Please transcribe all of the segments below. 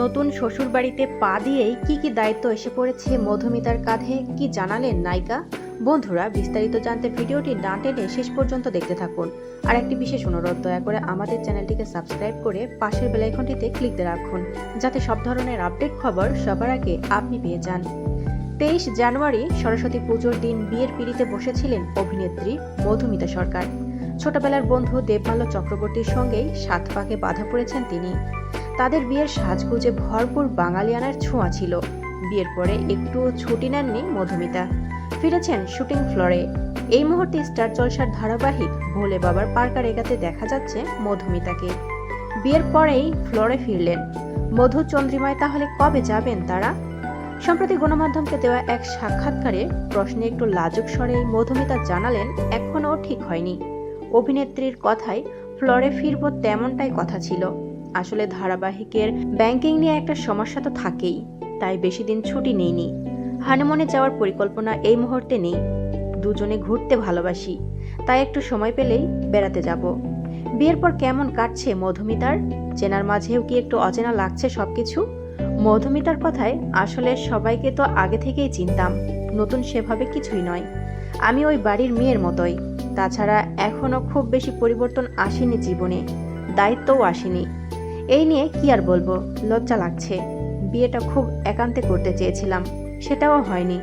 নতুন শ্বশুরবাড়িতে পা দিয়েই কি কি দায়িত্ব এসে পড়েছে মধুমিতার কাঁধে, কি জানালেন নায়িকা? বন্ধুরা, বিস্তারিত জানতে ভিডিওটি না টেনে শেষ পর্যন্ত দেখতে থাকুন। আর একটি বিশেষ অনুরোধ, দয়া করে আমাদের চ্যানেলটিকে সাবস্ক্রাইব করে পাশের বেলাইকনটিতে ক্লিক দিয়ে রাখুন, যাতে সব ধরনের আপডেট খবর সবার আগে আপনি পেয়ে যান। তেইশ জানুয়ারি, সরস্বতী পুজোর দিন বিয়ের পিড়িতে বসেছিলেন অভিনেত্রী মধুমিতা সরকার। ছোটবেলার বন্ধু দেবমাল্য চক্রবর্তীর সঙ্গেই সাত পাকে বাধা পড়েছেন তিনি। তাদের বিয়ের সাজগুজে ভরপুর বাঙালিয়ানার ছোঁয়া ছিল। বিয়ের পরে একটু ছুটি নেননি মধুমিতা। ফিরেছেন শুটিং ফ্লোরে। এই মুহূর্তে স্টার জলসার ধারাবাহিক ভোলে বাবার পার্কার এগাতে দেখা যাচ্ছে মধুমিতাকে। বিয়ের পরেই ফ্লোরে ফিরলেন। মধু চন্দ্রিমায় তাহলে কবে যাবেন তারা? সম্প্রতি গণমাধ্যমকে দেওয়া এক সাক্ষাৎকারে প্রশ্নে একটু লাজুক স্বরে মধুমিতা জানালেন, এখনও ঠিক হয়নি। অভিনেত্রীর কথায় ফ্লোরে ফিরব তেমনটাই কথা ছিল। আসলে ধারাবাহিকের ব্যাংকিং নিয়ে একটা সমস্যা তো থাকেই, তাই বেশি দিন ছুটি নেইনি। হানিমুনে যাওয়ার পরিকল্পনা এই মুহূর্তে নেই। দুজনে ঘুরতে ভালোবাসি, তাই একটু সময় পেলেই বেড়াতে যাব। বিয়ের পর কেমন কাটছে মধুমিতার? চেনার মাঝেও কি একটু অচেনা লাগছে সবকিছু? মধুমিতার কথায় আসলে সবাইকে তো আগে থেকেই চিনতাম, নতুন সেভাবে কিছুই নয়। আমি ওই বাড়ির মেয়ের মতোই, তাছাড়া এখনও খুব বেশি পরিবর্তন আসেনি জীবনে, দায়িত্বও আসেনি। এই নিয়ে কি আর বলব? লজ্জা লাগছে। বিয়েটা খুব একান্তে করতে চেয়েছিলাম, সেটাও হয়নি।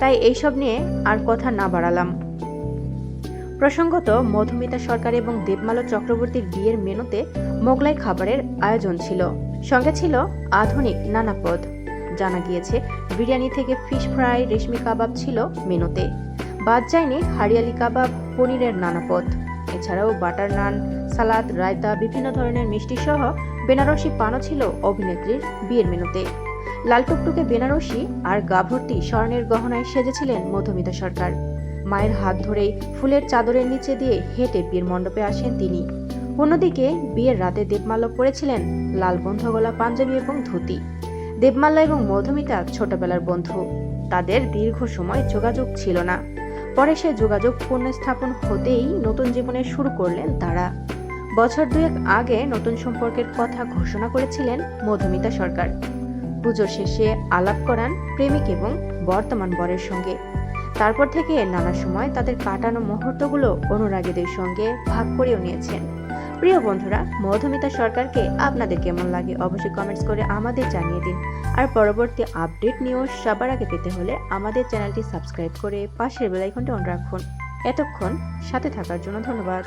তাই এইসব নিয়ে আর কথা না বাড়ালাম। প্রসঙ্গত, মধুমিতা সরকার এবং দেবমাল চক্রবর্তীর বিয়ের মেনুতে মোগলাই খাবারের আয়োজন ছিল। সঙ্গে ছিল আধুনিক নানা পদ। জানা গিয়েছে, বিরিয়ানি থেকে ফিশ ফ্রাই, রেশমি কাবাব ছিল মেনুতে। বাদ যায়নি হারিয়ালি কাবাব, পনিরের নানা পদ। এছাড়াও বাটার নান সালাদ, রায়তা, বিভিন্ন ধরনের মিষ্টি সহ বেনারসি পানও ছিল অভিনেত্রীর বিয়ের মেনুতে। লাল টুকটুকে বেনারসি আর গাভর্তি স্বর্ণের গহনায় সেজেছিলেন মধুমিতা সরকার। মায়ের হাত ধরেই ফুলের চাদরের নিচে দিয়ে হেঁটে বিয়ের মণ্ডপে আসেন তিনি। অন্যদিকে বিয়ের রাতে দেবমাল্য পরেছিলেন লাল বন্ধ গলা পাঞ্জাবি এবং ধুতি। দেবমাল্য এবং মধুমিতা ছোটবেলার বন্ধু। তাদের দীর্ঘ সময় যোগাযোগ ছিল না। পরে সে যোগাযোগ পুনঃস্থাপন হতেই নতুন জীবনে শুরু করলেন তারা। বছর দুয়েক আগে নতুন সম্পর্কের কথা ঘোষণা করেছিলেন মধুমিতা সরকার। পুজোর শেষে আলাপ করান প্রেমিক এবং বর্তমান বরের সঙ্গে। তারপর থেকে নানা সময় তাদের কাটানো মুহূর্তগুলো অনুরাগীদের সঙ্গে ভাগ করেও নিয়েছেন। প্রিয় বন্ধুরা, মধুমিতা সরকারকে আপনাদের কেমন লাগে অবশ্যই কমেন্টস করে আমাদের জানিয়ে দিন। আর পরবর্তী আপডেট নিউজ সবার আগে পেতে হলে আমাদের চ্যানেলটি সাবস্ক্রাইব করে পাশের বেলাইকনটা অন রাখুন। এতক্ষণ সাথে থাকার জন্য ধন্যবাদ।